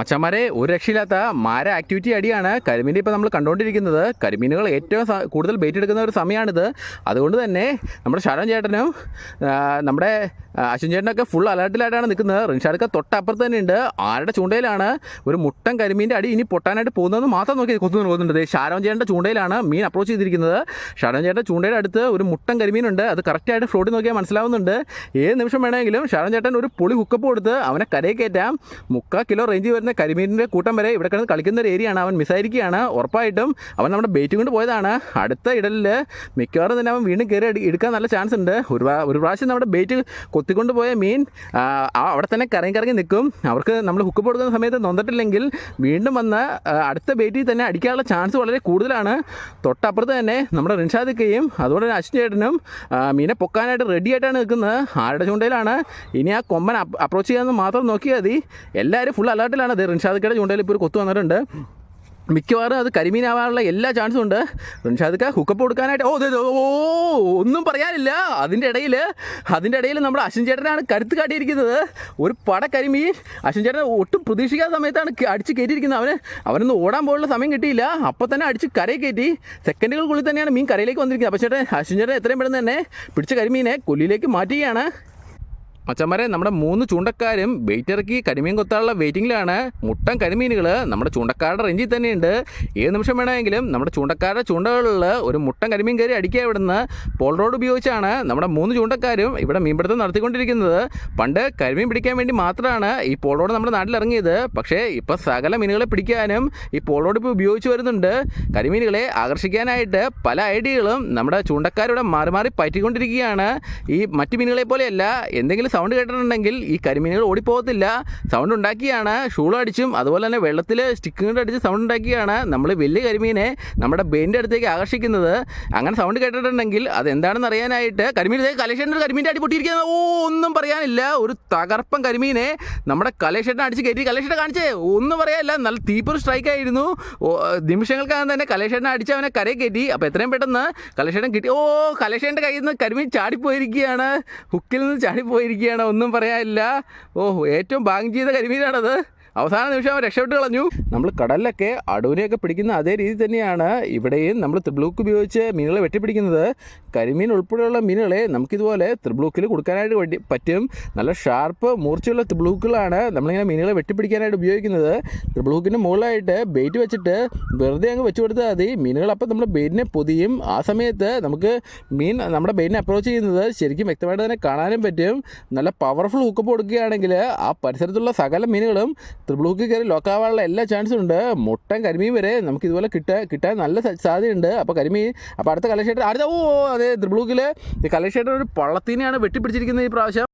മച്ചന്മാരെ ഒരു രക്ഷയില്ലാത്ത മാര ആക്ടിവിറ്റി അടിയാണ് കരിമീൻ ഇപ്പോൾ നമ്മൾ കണ്ടുകൊണ്ടിരിക്കുന്നത് കരിമീനുകൾ ഏറ്റവും കൂടുതൽ ബേറ്റ് എടുക്കുന്ന ഒരു സമയമാണിത് അതുകൊണ്ട് തന്നെ നമ്മുടെ ശരൺ ചേട്ടനും നമ്മുടെ അശ്വൻ ചേട്ടനൊക്കെ ഫുൾ അലേർട്ടിലായിട്ടാണ് നിൽക്കുന്നത്. റിൻഷാർക്ക് തൊട്ടപ്പുറത്ത് തന്നെ ഉണ്ട്. ആരുടെ ചൂണ്ടയിലാണ് ഒരു മുട്ടൻ കരിമീന്റെ അടി ഇനി പൊട്ടാനായിട്ട് പോകുന്നതെന്ന് മാത്രം നോക്കി കൊത്തു പോകുന്നുണ്ട്. ഷാരോൺ ചേട്ടന്റെ ചൂണ്ടയിലാണ് മീൻ അപ്രോച്ച് ചെയ്തിരിക്കുന്നത്. ശാരോൻ ചേട്ടന്റെ ചൂണ്ടയുടെ അടുത്ത് ഒരു മുട്ടൻ കരിമീനുണ്ട്. അത് കറക്റ്റായിട്ട് ഫ്ലോട്ടിൽ നോക്കിയാൽ മനസ്സിലാവുന്നുണ്ട്. ഏത് നിമിഷം വേണമെങ്കിലും ശാരോൻ ചേട്ടൻ ഒരു പൊളി ഹുക്കപ്പ് കൊടുത്ത് അവനെ കരയിൽ കയറ്റാം. മുക്കാൽ കിലോ റേഞ്ച് വരുന്ന കരിമീനിന്റെ കൂട്ടം വരെ ഇവിടെ കിടന്ന് കളിക്കുന്ന ഒരു ഏരിയയാണ് അവൻ മിസ്സായിരിക്കുകയാണ്. ഉറപ്പായിട്ടും അവൻ നമ്മുടെ ബേറ്റ് കൊണ്ട് പോയതാണ്. അടുത്ത ഇടലിൽ മിക്കവാറും തന്നെ അവൻ വീണ്ടും കയറി എടുക്കാൻ നല്ല ചാൻസ് ഉണ്ട്. ഒരു ഒരു പ്രാവശ്യം നമ്മുടെ ബേറ്റ് കൊത്തിക്കൊണ്ട് പോയ മീൻ അവിടെ തന്നെ കറങ്ങി കറങ്ങി നിൽക്കും. അവർക്ക് നമ്മൾ ഹുക്ക് കൊടുക്കുന്ന സമയത്ത് നൊന്നിട്ടില്ലെങ്കിൽ വീണ്ടും വന്ന് അടുത്ത ബേറ്റിൽ തന്നെ അടിക്കാനുള്ള ചാൻസ് വളരെ കൂടുതലാണ്. തൊട്ടപ്പുറത്ത് തന്നെ നമ്മുടെ റിൻഷാദിക്കയും അതുപോലെ തന്നെ അശ്വിൻ ചേട്ടനും മീനെ പൊക്കാനായിട്ട് റെഡി ആയിട്ടാണ് നിൽക്കുന്നത്. ആരുടെ ചൂണ്ടയിലാണ്? ഇനി ആ കൊമ്പൻ അപ്രോച്ച് ചെയ്യാമെന്ന് മാത്രം നോക്കിയാൽ മതി. എല്ലാവരും ഫുൾ അലേർട്ടിലാണ് അത് റിൻഷാദിക്കയുടെ ചൂണ്ടയിൽ ഇപ്പോൾ ഒരു കൊത്തു വന്നിട്ടുണ്ട്. മിക്കവാറും അത് കരിമീനാവാനുള്ള എല്ലാ ചാൻസും ഉണ്ട്. റിൻഷാദിക്ക ഹുക്കപ്പ് കൊടുക്കാനായിട്ട് ഓ ഓ ഒന്നും പറയാനില്ല. അതിന്റെ ഇടയിൽ അതിന്റെ ഇടയിൽ നമ്മുടെ അശ്വിൻ ചേട്ടനാണ് കരുത്ത് കാട്ടിയിരിക്കുന്നത്. ഒരു പട കരിമീൻ അശ്വിൻ ചേട്ടൻ ഒട്ടും പ്രതീക്ഷിക്കാത്ത സമയത്താണ് അടിച്ച് കയറ്റിയിരിക്കുന്നത്. അവന് അവനൊന്നും ഓടാൻ പോലുള്ള സമയം കിട്ടിയില്ല. അപ്പോൾ തന്നെ അടിച്ച് കരയിൽ കയറ്റി സെക്കൻഡുകൾക്കുള്ളിൽ തന്നെയാണ് മീൻ കരയിലേക്ക് വന്നിരിക്കുന്നത്. അപ്പോൾ ചേട്ടൻ അശ്വിൻ ചേട്ടൻ എത്രയും പെട്ടെന്ന് തന്നെ പിടിച്ച കരിമീനെ കൊല്ലിലേക്ക് മാറ്റുകയാണ്. മച്ചന്മാരെ നമ്മുടെ മൂന്ന് ചൂണ്ടക്കാരും വെയിറ്റ് ഇറക്കി കരിമീൻ കൊത്താനുള്ള വെയിറ്റിംഗിലാണ് മുട്ടൻ കരിമീനുകൾ നമ്മുടെ ചൂണ്ടക്കാരുടെ റേഞ്ചിൽ തന്നെയുണ്ട്. ഏത് നിമിഷം വേണമെങ്കിലും നമ്മുടെ ചൂണ്ടക്കാരുടെ ചൂണ്ടകളിൽ ഒരു മുട്ടൻ കരിമീൻ കയറി അടിക്കുക ഇവിടുന്ന്. പോൾ റോഡ് ഉപയോഗിച്ചാണ് നമ്മുടെ മൂന്ന് ചൂണ്ടക്കാരും ഇവിടെ മീൻപിടുത്തം നടത്തിക്കൊണ്ടിരിക്കുന്നത്. പണ്ട് കരിമീൻ പിടിക്കാൻ വേണ്ടി മാത്രമാണ് ഈ പോൾ റോഡ് നമ്മുടെ നാട്ടിലിറങ്ങിയത് പക്ഷേ ഇപ്പോൾ സകല മീനുകളെ പിടിക്കാനും ഈ പോൾ റോഡ് ഇപ്പോൾ ഉപയോഗിച്ച് വരുന്നുണ്ട്. കരിമീനുകളെ ആകർഷിക്കാനായിട്ട് പല ഐഡിയകളും നമ്മുടെ ചൂണ്ടക്കാരിവിടെ മാറി മാറി പറ്റിക്കൊണ്ടിരിക്കുകയാണ്. ഈ മറ്റു മീനുകളെ പോലെയല്ല എന്തെങ്കിലും സൗണ്ട് കേട്ടിട്ടുണ്ടെങ്കിൽ ഈ കരിമീനുകൾ ഓടിപ്പോകത്തില്ല. സൗണ്ട് ഉണ്ടാക്കിയാണ്. ഷൂൾ അടിച്ചും അതുപോലെ തന്നെ വെള്ളത്തിൽ സ്റ്റിക്ക് കൊണ്ട് അടിച്ച് സൗണ്ട് ഉണ്ടാക്കിയാണ് നമ്മൾ വലിയ കരിമീനെ നമ്മുടെ ബെയിന്റെ അടുത്തേക്ക് ആകർഷിക്കുന്നത്. അങ്ങനെ സൗണ്ട് കേട്ടിട്ടുണ്ടെങ്കിൽ അതെന്താണെന്ന് അറിയാനായിട്ട് കരിമീൻ കലേഷന്റെ കരിമീന്റെ അടി പൊട്ടിയിരിക്കുന്നത് ഓ ഒന്നും പറയാനില്ല. ഒരു തകർപ്പൻ കരിമീനെ നമ്മുടെ കലേഷേട്ടനെ അടിച്ച് കയറ്റി. കലേഷേട്ടൻ കാണിച്ചേ? ഒന്നും പറയാനില്ല. നല്ല തീപ്പൊരു സ്ട്രൈക്ക് ആയിരുന്നു. നിമിഷങ്ങൾക്കകം തന്നെ കലേഷേട്ടനെ അടിച്ച് അവനെ കരയെ കയറ്റി. അപ്പോൾ എത്രയും പെട്ടെന്ന് കലേഷേട്ടൻ കിട്ടി. ഓ കലേഷേട്ടന്റെ കയ്യിൽ നിന്ന് കരിമീൻ ചാടിപ്പോയിരിക്കുകയാണ്. ഹുക്കിൽ നിന്ന് ചാടിപ്പോയിരിക്കുകയാണ് ഒന്നും പറയാനില്ല. ഓഹ് ഏറ്റവും ഭാഗ്യം ചെയ്ത കരിമീനാണത്. അവസാന നിമിഷം അവൻ രക്ഷപ്പെട്ട് കളഞ്ഞു. നമ്മൾ കടലിലൊക്കെ അടൂനെയൊക്കെ പിടിക്കുന്ന അതേ രീതി തന്നെയാണ് ഇവിടെയും നമ്മൾ ത്രിബ്ലൂക്ക് ഉപയോഗിച്ച് മീനുകളെ വെട്ടിപ്പിടിക്കുന്നത്. കരിമീൻ ഉൾപ്പെടെയുള്ള മീനുകളെ നമുക്കിതുപോലെ ത്രിബ്ലൂക്കിൽ കൊടുക്കാനായിട്ട് പറ്റും. നല്ല ഷാർപ്പ് മൂർച്ചയുള്ള ത്രിബ്ലൂക്കുകളാണ് നമ്മളിങ്ങനെ മീനുകളെ വെട്ടിപ്പിടിക്കാനായിട്ട് ഉപയോഗിക്കുന്നത്. ത്രിബ്ലൂക്കിന്റെ മുകളിലായിട്ട് ബെയ്റ്റ് വെച്ചിട്ട് വെറുതെ അങ്ങ് വെച്ചു കൊടുത്താൽ മതി. മീനുകൾ അപ്പോൾ നമ്മൾ ബെയിറ്റിനെ പൊതിയും. ആ സമയത്ത് നമുക്ക് മീൻ നമ്മുടെ ബെയിറ്റിനെ അപ്രോച്ച് ചെയ്യുന്നത് ശരിക്കും വ്യക്തമായിട്ട് തന്നെ കാണാനും പറ്റും. നല്ല പവർഫുൾ ഹുക്കപ്പ് കൊടുക്കുകയാണെങ്കിൽ ആ പരിസരത്തുള്ള സകല മീനുകളും ത്രിബ്ലൂക്കിൽ കയറി ലോക്കാവാനുള്ള എല്ലാ ചാൻസും ഉണ്ട്. മുട്ടൻ കരിമീൻ വരെ നമുക്ക് ഇതുപോലെ കിട്ടാൻ കിട്ടാൻ നല്ല സാധ്യതയുണ്ട്. അപ്പോൾ കരിമീൻ അപ്പോൾ അടുത്ത കലക്ഷേട്ടർ അടുത്ത ഓ അതെ ത്രിബ്ലൂക്കിൽ ഈ കലക്ഷേട്ടർ ഒരു പള്ളത്തീനെയാണ് വെട്ടിപ്പിടിച്ചിരിക്കുന്നത് ഈ പ്രാവശ്യം.